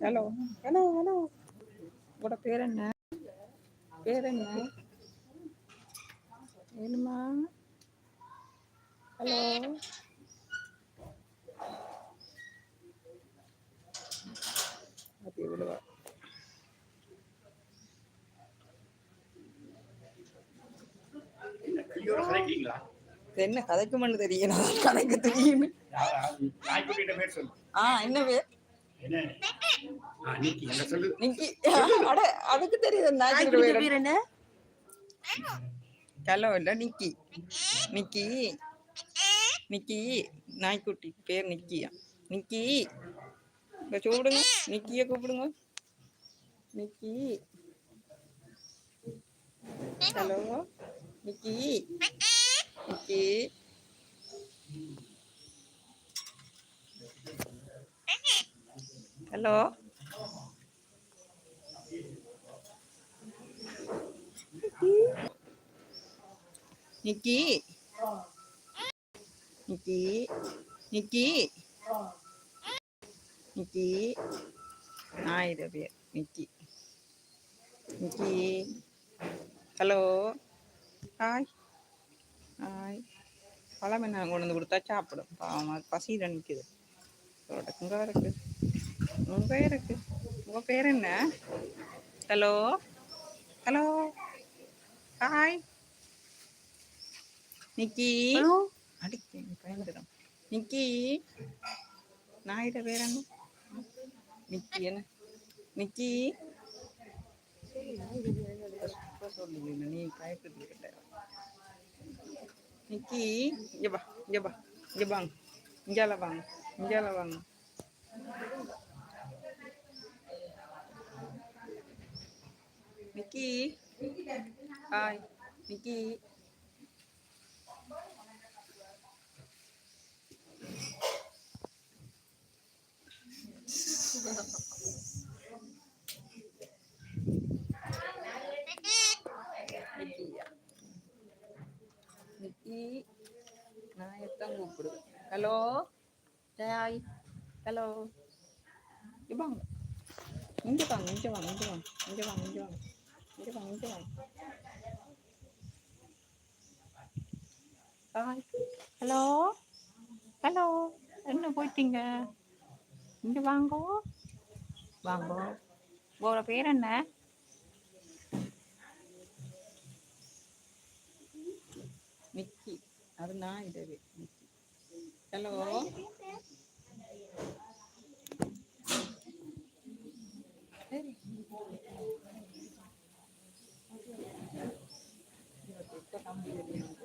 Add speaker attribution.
Speaker 1: Hello. Hello hello. உங்களோட பேர் என்ன? பேர் என்ன? வேணுமா? ஹலோ. அப்படி இது என்ன கதைக்குமென்னு தெரியல. கதைக்கு தெரியும் ஆ என்ன பேர்? அதுக்கு தெரியுது ஹலோ இல்ல நிக்கி. நிக்கி. நிக்கி. நாய்க்குட்டி பேர் நிக்கியா? நிக்கி. இங்க கூப்பிடுங்க நிக்கிய கூப்பிடுங்க. நிக்கி. ஹலோ. நிக்கி. நிக்கி. ஹலோ. நிக்கி. நிக்கி. நிக்கி. நிக்கி. நாயுத பேர் நிக்கி. நிக்கி. ஹலோ. ஹாய். பழம் என்ன கொண்டு வந்து கொடுத்தா சாப்பிடும். பாவம் பசியில் நிற்கிது உங்க இருக்கு. உங்கள் பேர் இருக்கு. உங்கள் பேர் என்ன? ஹலோ. ஹலோ. ஹாய். நிக்கி அடிக்க பயந்துடும் நிக்கி நாயிட பேர் என்ன? நிக்கி என்ன? நிக்கி சொல்லுங்க நீ பயப்பட்டு நிக்கி இங்க வா இங்க வா இங்க வாங்க. இங்கால வாங்க இங்கால வாங்க. நிக்கி ஹாய் நிக்கி నా యొక్క ముగ్గురు హలో హాయ్ హలో ఇవ్వం ఇంటివాం ఇంటివాం ఇంటివాం ఇంటివాం ఇంటివాం ఇంటివాం ఇంటివాం హాయ் ஹலோ ஹலோ என்ன போயிட்டீங்க இங்கே வாங்கோ வாங்கோ. உங்களோட பேர் என்ன? மிக்கி அது நான் இது ஹலோ. Thank you.